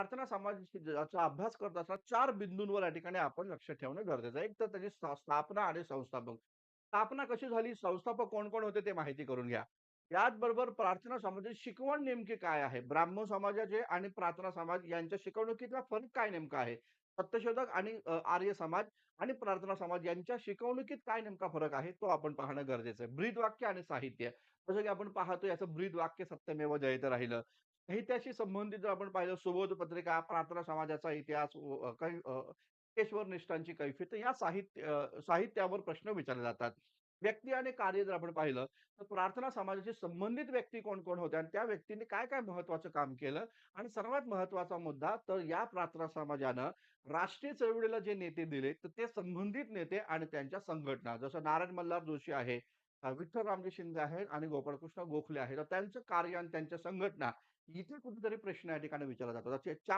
प्रार्थना समाजाचा अभ्यास करत असताना चार बिंदूंवर या ठिकाणी आपण लक्ष ठेवणं गरजेचं आहे. एक तर त्याची स्थापना आणि संस्थापक. स्थापना कशी झाली? संस्थापक कोण-कोण होते ते माहिती करून घ्या. याचबरोबर प्रार्थना समाजाची शिकवण नेमकी काय आहे? ब्राह्मण समाजाचे आणि प्रार्थना समाज यांच्या शिकवणुकीतला फरक काय नेमका आहे? सत्यशोधक आणि आर्य समाज आणि प्रार्थना समाज यांच्या शिकवणुकीत काय नेमका फरक आहे? तो आपण पाहणं गरजेचं आहे. ब्रीद वाक्य आणि साहित्य. जसं की आपण पाहतो याचं ब्रीद वाक्य सत्यमेव जयत राहिलं. साहित्याशी संबंधित जर आपण पाहिलं सुबोध पत्रिका, प्रार्थना समाजाचा इतिहास, व काही निष्ठांची कैफियत या साहित्य साहित्यावर प्रश्न विचारले जातात. व्यक्ती आणि कार्य जर आपण पाहिलं, तर प्रार्थना समाजाशी संबंधित व्यक्ती कोण-कोण होत्या आणि त्या व्यक्तीने काय-काय महत्वाचं काम केलं आणि सर्वात महत्त्वाचा मुद्दा तर या प्रार्थना समाजानं राष्ट्रीय चळवळीला जे नेते दिले, तर ते संबंधित नेते आणि त्यांच्या संघटना जसं नारायण मल्हार जोशी आहे, विठ्ठल रामजी शिंदे आहेत आणि गोपाळकृष्ण गोखले आहेत. त्यांचं कार्य आणि त्यांच्या संघटना इथे कुठेतरी प्रश्न या ठिकाणी विचारला जातो. त्याचे 4